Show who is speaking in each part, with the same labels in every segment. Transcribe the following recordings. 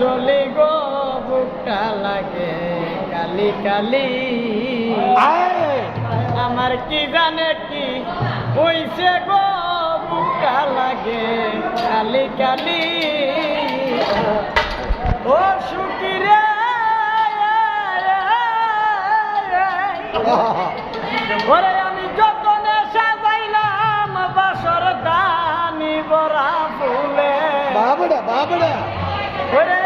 Speaker 1: জলে গো বুকটা লাগে কালি কালি। আমার কি জানে কি হইছে গো বুকটা লাগে কালি কালি। ও সুকিরে ওরে আমি যতনে সাজাইলাম বাসর দানি বরা ফুলে।
Speaker 2: বাবড়া বাবড়া।
Speaker 1: ওরে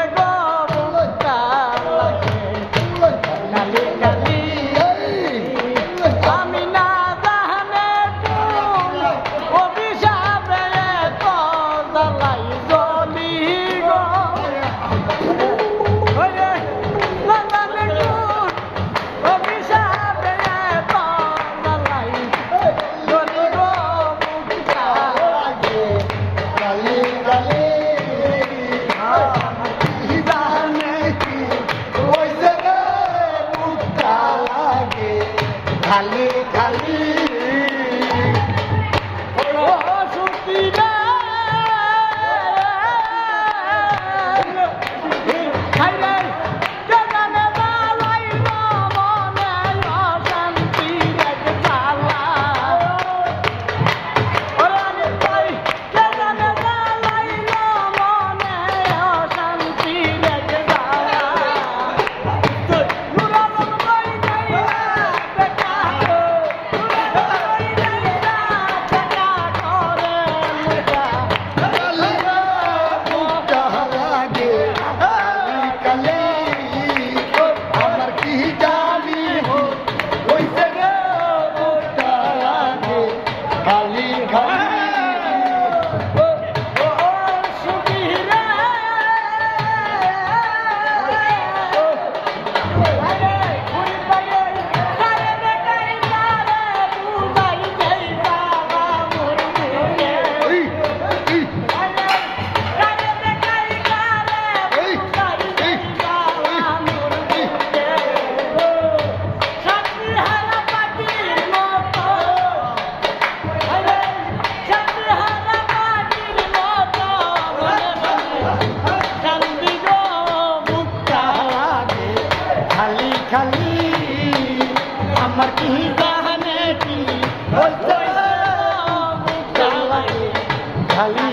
Speaker 2: খালি খালি। আমার কি কাহানেটি খালি